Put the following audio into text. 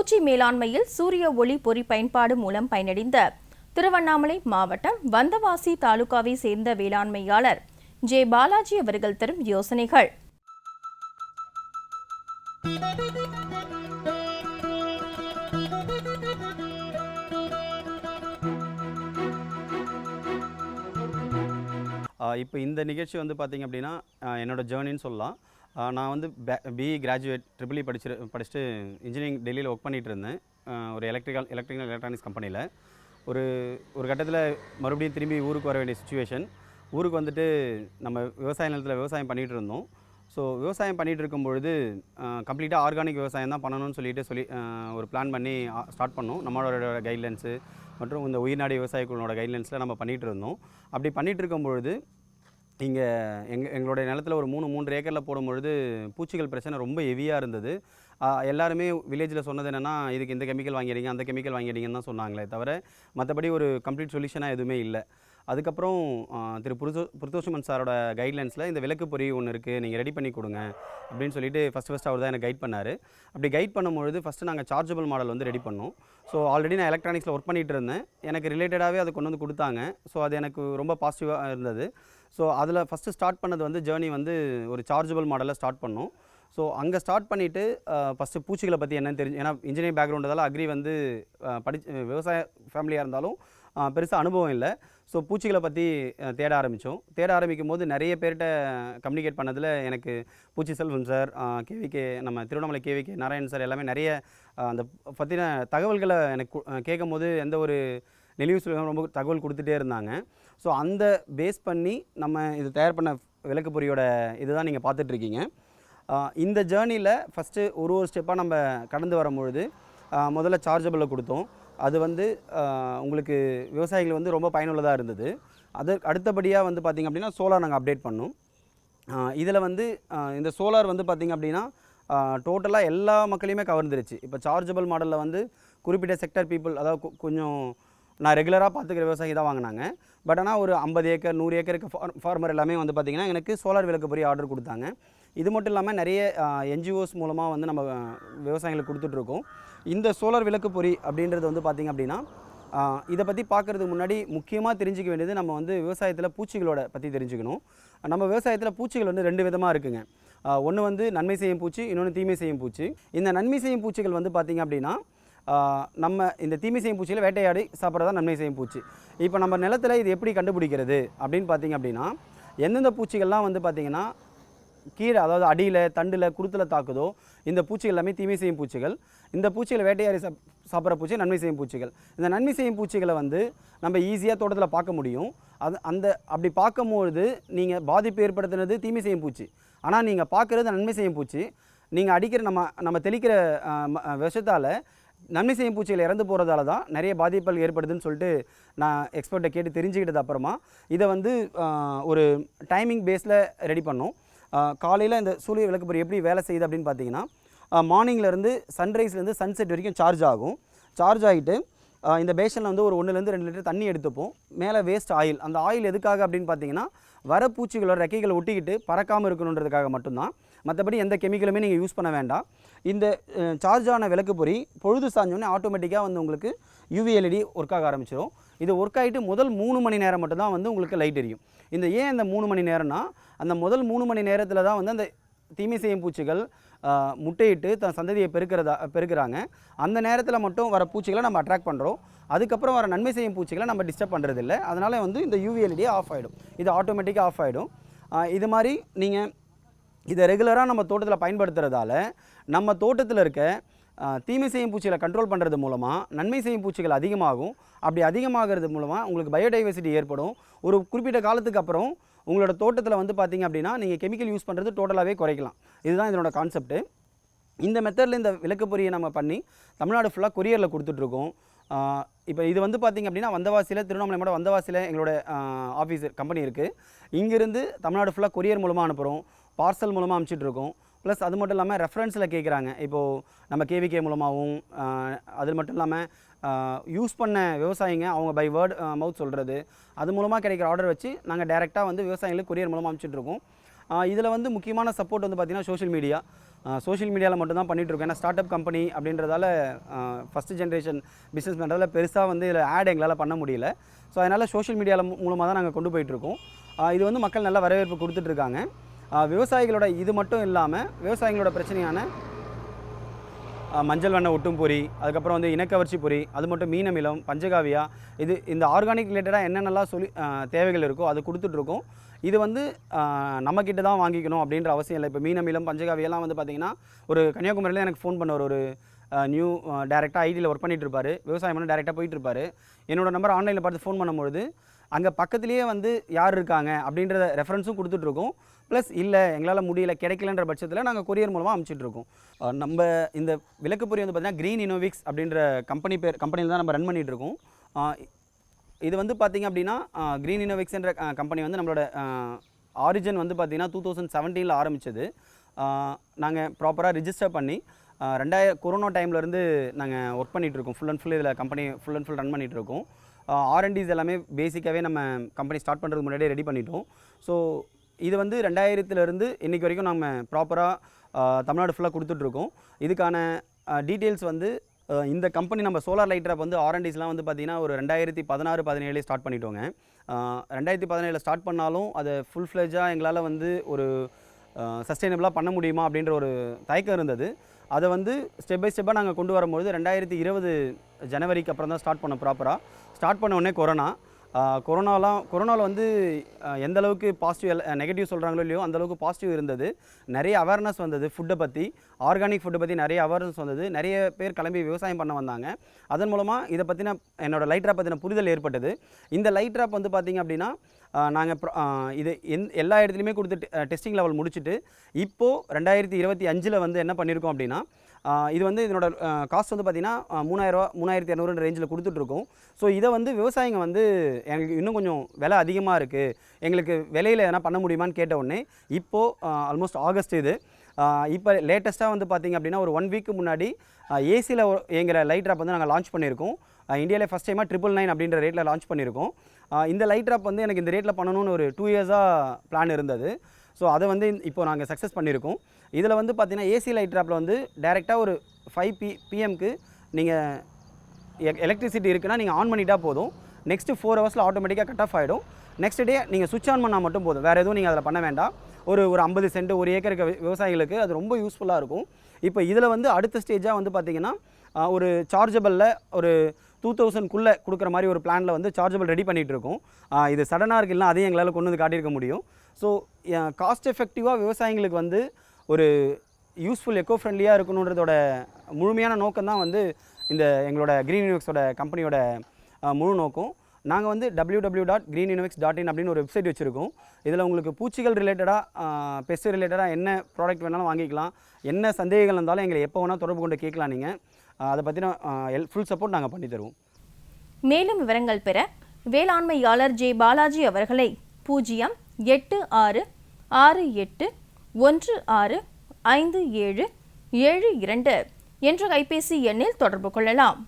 பூச்சி மேலாண்மையில் சூரிய ஒளி பொறி பயன்பாடு மூலம் பயனடைந்த திருவண்ணாமலை மாவட்டம் வந்தவாசி தாலுகாவை சேர்ந்த வேளாண்மையாளர் ஜே பாலாஜி அவர்கள் தரும் யோசனைகள். இப்போ இந்த நிகழ்ச்சி வந்து பார்த்திங்க அப்படின்னா என்னோட ஜேர்னின்னு சொல்லலாம். நான் வந்து பிஇ கிராஜுவேட் ட்ரிபிள் படிச்சு படிச்சுட்டு இன்ஜினியரிங் டெல்லியில் ஒர்க் பண்ணிகிட்டு இருந்தேன் ஒரு எலக்ட்ரிக்கல் எலக்ட்ரிக்கல் எலக்ட்ரானிக்ஸ் கம்பெனியில் ஒரு ஒரு கட்டத்தில் மறுபடியும் திரும்பி ஊருக்கு வர வேண்டிய சுச்சுவேஷன் ஊருக்கு வந்துட்டு நம்ம விவசாய நிலத்தில் விவசாயம் பண்ணிகிட்டு இருந்தோம் ஸோ விவசாயம் பண்ணிகிட்டு இருக்கும் பொழுது கம்ப்ளீட்டாக ஆர்கானிக் விவசாயம் தான் பண்ணணும்னு சொல்லிட்டு சொல்லி ஒரு பிளான் பண்ணி ஸ்டார்ட் பண்ணோம். நம்மளோட கைட்லைன்ஸு மற்றும் இந்த உயிர்நாடி விவசாயிகளோட கைட்லைன்ஸில் நம்ம பண்ணிகிட்டு இருந்தோம் அப்படி பண்ணிகிட்டு இருக்கும் பொழுது இங்கே எங்கள் எங்களுடைய நிலத்துல ஒரு மூணு மூன்று ஏக்கரில் போடும்பொழுது பூச்சிகள் பிரச்சனை ரொம்ப ஹெவியாக இருந்தது. எல்லாருமே வில்லேஜில் சொன்னது என்னென்னா இதுக்கு இந்த கெமிக்கல் வாங்கிடுங்க அந்த கெமிக்கல் வாங்கிடுங்கன்னு தான் சொன்னாங்களே தவிர மற்றபடி ஒரு கம்ப்ளீட் சொல்யூஷனாக எதுவுமே இல்லை. அதுக்கப்புறம் திரு புருஷோ புருத்தோஷமன் சாரோட கைட்லைன்ஸில் இந்த விளக்கு பொறி ஒன்று இருக்குது நீங்கள் ரெடி பண்ணி கொடுங்க அப்படின்னு சொல்லிட்டு ஃபஸ்ட் ஃபஸ்ட் அவர் தான் எனக்கு கைட் பண்ணார். அப்படி கைட் பண்ணும்பொழுது ஃபஸ்ட்டு நாங்கள் சார்ஜபிள் மாடல் வந்து ரெடி பண்ணோம். ஸோ ஆல்ரெடி நான் எலக்ட்ரானிக்ஸில் ஒர்க் பண்ணிகிட்டு இருந்தேன். எனக்கு ரிலேட்டடாகவே அதை கொண்டு வந்து கொடுத்தாங்க. ஸோ அது எனக்கு ரொம்ப பாசிட்டிவாக இருந்தது. ஸோ அதில் ஃபஸ்ட்டு ஸ்டார்ட் பண்ணது வந்து ஜேர்னி வந்து ஒரு சார்ஜபிள் மாடலில் ஸ்டார்ட் பண்ணோம். ஸோ அங்கே ஸ்டார்ட் பண்ணிவிட்டு ஃபஸ்ட்டு பூச்சிகளை பற்றி என்னென்னு தெரிஞ்சு ஏன்னா இன்ஜினியரிங் பேக்ரவுண்டதால் அக்ரி வந்து படிச்சு விவசாய ஃபேமிலியாக இருந்தாலும் பெருசாக அனுபவம் இல்லை. ஸோ பூச்சிகளை பற்றி தேட ஆரம்பித்தோம் தேட ஆரம்பிக்கும் போது நிறைய பேர்கிட்ட கம்யூனிகேட் பண்ணதில் எனக்கு பூச்சி செல்வம் சார் கேவிகே நம்ம திருவண்ணாமலை கேவிகே நாராயண் சார் எல்லாமே நிறைய அந்த பற்றின தகவல்களை எனக்கு கேட்கும் போது எந்த ஒரு நெளிவு ரொம்ப தகவல் கொடுத்துட்டே இருந்தாங்க. ஸோ அந்த பேஸ் பண்ணி நம்ம இது தயார் பண்ண விளக்கு பொரியோட இதுதான் நீங்கள் பார்த்துட்ருக்கீங்க. இந்த ஜேர்னியில் ஃபஸ்ட்டு ஒரு ஒரு ஸ்டெப்பாக நம்ம கடந்து வரும்பொழுது முதல்ல சார்ஜபிளில் கொடுத்தோம். அது வந்து உங்களுக்கு விவசாயிகள் வந்து ரொம்ப பயனுள்ளதாக இருந்தது. அது அடுத்தபடியாக வந்து பார்த்திங்க அப்படின்னா சோலார் நாங்கள் அப்டேட் பண்ணோம். இதில் வந்து இந்த சோலார் வந்து பார்த்திங்க அப்படின்னா டோட்டலாக எல்லா மக்களையுமே கவர்ந்துருச்சு. இப்போ சார்ஜபிள் மாடலில் வந்து குறிப்பிட்ட செக்டர் பீப்புள் அதாவது கொஞ்சம் நான் ரெகுலராக பார்த்துக்கிற விவசாயி தான் வாங்கினாங்க. பட் ஆனால் ஒரு ஐம்பது ஏக்கர் நூறு ஏக்கருக்கு ஃபார்மர் எல்லாமே வந்து பார்த்திங்கன்னா எனக்கு சோலார் விளக்கு பொறி ஆர்டர் கொடுத்தாங்க. இது மட்டும் இல்லாமல் நிறைய என்ஜிஓஸ் மூலமாக வந்து நம்ம விவசாயிகளுக்கு கொடுத்துட்ருக்கோம் இந்த சோலார் விளக்கு பொறி அப்படின்றது வந்து பார்த்திங்க அப்படின்னா இதை பற்றி பார்க்குறதுக்கு முன்னாடி முக்கியமாக தெரிஞ்சிக்க வேண்டியது நம்ம வந்து விவசாயத்தில் பூச்சிகளோட பற்றி தெரிஞ்சுக்கணும். நம்ம விவசாயத்தில் பூச்சிகள் வந்து ரெண்டு விதமாக இருக்குங்க. ஒன்று வந்து நன்மை செய்யும் பூச்சி இன்னொன்று தீமை செய்யும் பூச்சி. இந்த நன்மை செய்யும் பூச்சிகள் வந்து பார்த்திங்க அப்படின்னா நம்ம இந்த தீமை செய்யும் பூச்சியில் வேட்டையாடி சாப்பிட்றதா நன்மை செய்யும் பூச்சி. இப்போ நம்ம நிலத்துல இது எப்படி கண்டுபிடிக்கிறது அப்படின்னு பார்த்தீங்க அப்படின்னா எந்தெந்த பூச்சிகள்லாம் வந்து பார்த்திங்கன்னா கீழே அதாவது அடியில் தண்டில் குருத்தில் தாக்குதோ இந்த பூச்சிகள் எல்லாமே தீமை செய்யும் பூச்சிகள். இந்த பூச்சிகளை வேட்டையாடி சாப் சாப்பிட்ற பூச்சி நன்மை செய்யும் பூச்சிகள். இந்த நன்மை செய்யும் பூச்சிகளை வந்து நம்ம ஈஸியாக தோட்டத்தில் பார்க்க முடியும். அது அந்த அப்படி பார்க்கும்பொழுது நீங்கள் பாதிப்பு ஏற்படுத்துனது தீமை செய்யும் பூச்சி. ஆனால் நீங்கள் பார்க்குறது நன்மை செய்யும் பூச்சி. நீங்கள் அடிக்கிற நம்ம நம்ம தெளிக்கிற விஷத்தால் நன்மை செய்யும் பூச்சிகள் இறந்து போகிறதால தான் நிறைய பாதிப்புகள் ஏற்படுதுன்னு சொல்லிட்டு நான் எக்ஸ்பர்ட்டை கேட்டு தெரிஞ்சுக்கிட்டது அப்புறமா இதை வந்து ஒரு டைமிங் பேஸில் ரெடி பண்ணோம். காலையில் இந்த சூரிய விளக்கு எப்படி வேலை செய்யுது அப்படின்னு பார்த்தீங்கன்னா மார்னிங்லேருந்து சன்ரைஸ்லேருந்து சன்செட் வரைக்கும் சார்ஜ் ஆகும். சார்ஜ் ஆகிட்டு இந்த பேஷனில் வந்து ஒரு ஒன்றுலேருந்து ரெண்டு லிட்டர் தண்ணி எடுத்துப்போம். மேலே வேஸ்ட் ஆயில் அந்த ஆயில் எதுக்காக அப்படின்னு பார்த்தீங்கன்னா வர பூச்சிகளோட ரெக்கைகளை ஒட்டிக்கிட்டு பறக்காமல் இருக்கணுன்றதுக்காக மட்டும்தான். மற்றபடி எந்த கெமிக்கலுமே நீங்கள் யூஸ் பண்ண வேண்டாம். இந்த சார்ஜ் ஆன விளக்கு பொறி பொழுது சாஞ்சோடனே ஆட்டோமேட்டிக்காக வந்து உங்களுக்கு யூவிஎல்இடி ஒர்க் ஆக ஆரம்பிச்சிடும் இது ஒர்க் ஆகிட்டு முதல் மூணு மணி நேரம் மட்டும்தான் வந்து உங்களுக்கு லைட் எரியும். இந்த ஏன் இந்த மூணு மணி நேரம்னா அந்த முதல் மூணு மணி நேரத்தில் தான் வந்து அந்த தீமை செய்யும் பூச்சிகள் முட்டையிட்டு தன் சந்ததியை பெருக்கிறதா பெருக்கிறாங்க. அந்த நேரத்தில் மட்டும் வர பூச்சிகளை நம்ம அட்ராக்ட் பண்ணுறோம் அதுக்கப்புறம் வர நன்மை செய்யும் பூச்சிகளை நம்ம டிஸ்டர்ப் பண்ணுறதில்ல அதனால் வந்து இந்த யூவிஎல்இடி ஆஃப் ஆகிடும் இது ஆட்டோமேட்டிக்காக ஆஃப் ஆகிடும் இது மாதிரி நீங்கள் இதை ரெகுலராக நம்ம தோட்டத்தில் பயன்படுத்துறதால நம்ம தோட்டத்தில் இருக்க தீமை செய்யும் பூச்சிகளை கண்ட்ரோல் பண்ணுறது மூலமாக நன்மை செய்யும் பூச்சிகள் அதிகமாகும். அப்படி அதிகமாகிறது மூலமாக உங்களுக்கு பயோடைவர்சிட்டி ஏற்படும். ஒரு குறிப்பிட்ட காலத்துக்கு அப்புறம் உங்களோட தோட்டத்தில் வந்து பார்த்தீங்க அப்படின்னா நீங்கள் கெமிக்கல் யூஸ் பண்ணுறது டோட்டலாகவே குறைக்கலாம். இதுதான் இதனோட கான்செப்ட்டு இந்த மெத்தடில் இந்த விளக்கு பொரியை நம்ம பண்ணி தமிழ்நாடு ஃபுல்லாக கொரியரில் கொடுத்துட்ருக்கோம். இப்போ இது வந்து பார்த்திங்க அப்படின்னா வந்தவாசியில் திருவண்ணாமலை மாவட்டம் வந்தவாசியில் எங்களோட ஆஃபீஸ் கம்பெனி இருக்குது இங்கேருந்து தமிழ்நாடு ஃபுல்லாக கொரியர் மூலமாக அனுப்புகிறோம் பார்சல் மூலமாக அனுப்பிச்சிட்ருக்கோம் ப்ளஸ் அது மட்டும் இல்லாமல் ரெஃபரன்ஸில் கேட்குறாங்க இப்போது நம்ம கேவிகே மூலமாகவும் அது மட்டும் இல்லாமல் யூஸ் பண்ண விவசாயிங்க அவங்க பை வேர்ட் மவுத் சொல்கிறது அது மூலமாக கிடைக்கிற ஆர்டர் வச்சு நாங்கள் டைரெக்டாக வந்து விவசாயிகளுக்கு கொரியர் மூலமாக அனுப்பிச்சிட்ருக்கோம் இதில் வந்து முக்கியமான சப்போர்ட் வந்து பார்த்திங்கன்னா சோஷியல் மீடியா சோஷியல் மீடியாவில் மட்டும்தான் பண்ணிகிட்ருக்கோம் பண்ணிட்டு இருக்கோம். ஏன்னா ஸ்டார்ட் அப் கம்பெனி அப்படின்றதால ஃபஸ்ட்டு ஜென்ரேஷன் பிஸ்னஸ் பண்ணுறதால பெருசாக வந்து இதில் ஆட் எங்களால் பண்ண முடியல. ஸோ அதனால் சோஷியல் மீடியாவில் மூலமாக தான் நாங்கள் கொண்டு போயிட்டுருக்கோம் இது வந்து மக்கள் நல்ல வரவேற்பு கொடுத்துட்ருக்காங்க விவசாயிகளோட இது மட்டும் இல்லாமல் விவசாயிகளோட பிரச்சனையான மஞ்சள் வண்ண ஒட்டும்பொறி அதுக்கப்புறம் வந்து இனக்கவர்ச்சி பொரி அது மட்டும் மீனமிலம் பஞ்சகாவியா இது இந்த ஆர்கானிக் ரிலேட்டடாக என்னென்னலாம் சொல்லி தேவைகள் இருக்கோ அது கொடுத்துட்ருக்கோம். இது வந்து நம்மக்கிட்ட தான் வாங்கிக்கணும் அப்படின்ற அவசியம் இல்லை. இப்போ மீனமிலம் பஞ்சகாவியெல்லாம் வந்து பார்த்திங்கன்னா ஒரு கன்னியாகுமரியில் எனக்கு ஃபோன் பண்ண ஒரு நியூ டேரெக்டாக ஐடியில் ஒர்க் பண்ணிகிட்டு இருப்பார் விவசாயம் பண்ண டேரெக்டாக போயிட்டு இருப்பாரு என்னோட நம்பர் ஆன்லைனில் பார்த்து ஃபோன் பண்ணும்பொழுது அங்கே பக்கத்துலேயே வந்து யார் இருக்காங்க அப்படின்றத ரெஃபரன்ஸும் கொடுத்துட்ருக்கோம். ப்ளஸ் இல்லை எங்களால் முடியல கிடைக்கலன்ற பட்சத்தில் நாங்கள் கொரியர் மூலமாக அமுச்சிட்ருக்கோம். நம்ம இந்த விளக்கு பொறி வந்து பார்த்திங்கன்னா க்ரீன் இனோவிக்ஸ் அப்படின்ற கம்பெனி பேர் கம்பெனியில் தான் நம்ம ரன் பண்ணிகிட்டு இருக்கோம் இது வந்து பார்த்திங்க அப்படின்னா க்ரீன் இனோவிக்ஸ்ன்ற கம்பெனி வந்து நம்மளோட ஆரிஜின் வந்து பார்த்திங்கன்னா டூ தௌசண்ட் செவன்டீனில் ஆரம்பித்தது நாங்கள் ப்ராப்பராக ரிஜிஸ்டர் பண்ணி ரெண்டாயிரம் கொரோனா டைம்லேருந்து நாங்கள் ஒர்க் பண்ணிகிட்ருக்கோம் ஃபுல் அண்ட் ஃபுல் இதில் company full and full run பண்ணிகிட்ருக்கோம் ஆர்என்டிஸ் எல்லாமே பேசிக்காகவே நம்ம கம்பெனி ஸ்டார்ட் பண்ணுறதுக்கு முன்னாடியே ரெடி பண்ணிட்டோம். ஸோ இது வந்து ரெண்டாயிரத்துலேருந்து இன்றைக்கி வரைக்கும் நம்ம ப்ராப்பராக தமிழ்நாடு ஃபுல்லாக கொடுத்துட்ருக்கோம். இதுக்கான டீட்டெயில்ஸ் வந்து இந்த கம்பெனி நம்ம சோலார் லைட் வந்து ஆர்என்டிஸ்லாம் வந்து பார்த்திங்கன்னா ஒரு ரெண்டாயிரத்தி பதினாறு பதினேழு ஸ்டார்ட் பண்ணிட்டோங்க. ரெண்டாயிரத்தி பதினேழில் ஸ்டார்ட் பண்ணாலும் அதை ஃபுல் ஃப்ளெஜாக எங்களால் வந்து ஒரு சஸ்டைனபிளாக பண்ண முடியுமா அப்படின்ற ஒரு தயக்கம் இருந்தது. அதை வந்து ஸ்டெப் பை ஸ்டெப்பாக நாங்கள் கொண்டு வரும்பொழுது ரெண்டாயிரத்தி இருபது ஜனவரிக்கு அப்புறம் தான் ஸ்டார்ட் பண்ணோம் ப்ராப்பராக ஸ்டார்ட் பண்ண உடனே கொரோனா கொரோனாலாம் கொரோனாவில் வந்து எந்த அளவுக்கு பாசிட்டிவ் நெகட்டிவ் சொல்கிறாங்களோ இல்லையோ அந்தளவுக்கு பாசிட்டிவ் இருந்தது. நிறைய அவேர்னஸ் வந்தது ஃபுட்டை பற்றி ஆர்கானிக் ஃபுட்டை பற்றி நிறைய அவேர்னஸ் வந்தது. நிறைய பேர் கிளம்பி விவசாயம் பண்ண வந்தாங்க. அதன் மூலமாக இதை பற்றின என்னோடய லைட் ட்ராப் பற்றின புரிதல் ஏற்பட்டது. இந்த லைட் ட்ராப் வந்து பார்த்திங்க அப்படின்னா நாங்கள் இது எந் எல்லா இடத்துலையுமே கொடுத்து டெஸ்டிங் லெவல் முடிச்சுட்டு இப்போது ரெண்டாயிரத்தி இருபத்தி அஞ்சில் வந்து என்ன பண்ணியிருக்கோம் அப்படின்னா இது வந்து இதனோட காஸ்ட் வந்து பார்த்திங்கன்னா மூணாயிரரூவா மூணாயிரத்தி இரநூறுன்ற ரேஞ்சில் கொடுத்துட்ருக்கோம் ஸோ இதை வந்து விவசாயிங்க வந்து எங்களுக்கு இன்னும் கொஞ்சம் விலை அதிகமாக இருக்குது எங்களுக்கு விலையில் எதனா பண்ண முடியுமான்னு கேட்ட உடனே இப்போது ஆல்மோஸ்ட் ஆகஸ்ட் இது இப்போ லேட்டஸ்ட்டாக வந்து பார்த்திங்க அப்படின்னா ஒரு ஒன் வீக்கு முன்னாடி ஏசியில் இயங்குகிற லைட் ட்ராப் வந்து நாங்கள் லான்ச் பண்ணியிருக்கோம் இந்தியாவிலே ஃபஸ்ட் டைமாக ட்ரிபிள் நைன் அப்படின்ற ரேட்டில் லான்ச் பண்ணியிருக்கோம் இந்த லைட் ட்ராப் வந்து எனக்கு இந்த ரேட்டில் பண்ணணும்னு ஒரு டூ இயர்ஸாக பிளான் இருந்தது. ஸோ அதை வந்து இப்போ நாங்கள் சக்ஸஸ் பண்ணியிருக்கோம் இதில் வந்து பார்த்தீங்கன்னா ஏசி லைட் ட்ராப்பில் வந்து டேரெக்டாக ஒரு ஃபைவ் பி பிஎம்க்கு நீங்கள் எலக்ட்ரிசிட்டி இருக்குன்னா நீங்கள் ஆன் பண்ணிட்டா போதும். நெக்ஸ்ட்டு ஃபோர் ஹவர்ஸில் ஆட்டோமேட்டிக்காக கட் ஆஃப் ஆகிடும் நெக்ஸ்ட் டே நீங்கள் சுவிட்ச் ஆன் பண்ணால் மட்டும் போதும். வேறு எதுவும் நீங்கள் அதில் பண்ண வேண்டாம். ஒரு ஒரு ஐம்பது சென்ட் ஒரு ஏக்கருக்கு விவசாயிகளுக்கு அது ரொம்ப யூஸ்ஃபுல்லாக இருக்கும். இப்போ இதில் வந்து அடுத்த ஸ்டேஜாக வந்து பார்த்தீங்கன்னா ஒரு சார்ஜபிளில் ஒரு டூ தௌசண்ட்குள்ளே கொடுக்குற மாதிரி ஒரு பிளானில் வந்து சார்ஜபிள் ரெடி பண்ணிகிட்டு இருக்கோம். இது சடனாக இருக்குல்ல அதையும் எங்களால் கொண்டு வந்து காட்டியிருக்க முடியும். ஸோ காஸ்ட் எஃபெக்டிவாக விவசாயிங்களுக்கு வந்து ஒரு யூஸ்ஃபுல் எக்கோ ஃப்ரெண்ட்லியாக இருக்கணுன்றதோட முழுமையான நோக்கம் தான் வந்து இந்த எங்களோட க்ரீன் யூனிவர்ஸோட கம்பெனியோட முழு நோக்கம். நாங்கள் வந்து W W dot green universe dot in அப்படின்னு ஒரு வெப்சைட் வச்சுருக்கோம். இதில் உங்களுக்கு பூச்சிகள் ரிலேட்டடாக பெஸ்ட் ரிலேட்டடாக என்ன ப்ராடக்ட் வேணாலும் வாங்கிக்கலாம். என்ன சந்தேகங்கள் இருந்தாலும் எங்களை எப்போ வேணால் தொடர்பு கொண்டு கேட்கலாம் நீங்கள் அதை பற்றின எல் ஃபுல் சப்போர்ட் நாங்கள் பண்ணி தருவோம். மேலும் விவரங்கள் பெற வேளாண்மையாளர் ஜே பாலாஜி அவர்களை பூஜ்ஜியம் எட்டு ஆறு ஆறு எட்டு ஒன்று ஆறு ஐந்து ஏழு ஏழு இரண்டு என்ற கைபேசி எண்ணில் தொடர்பு கொள்ளலாம்.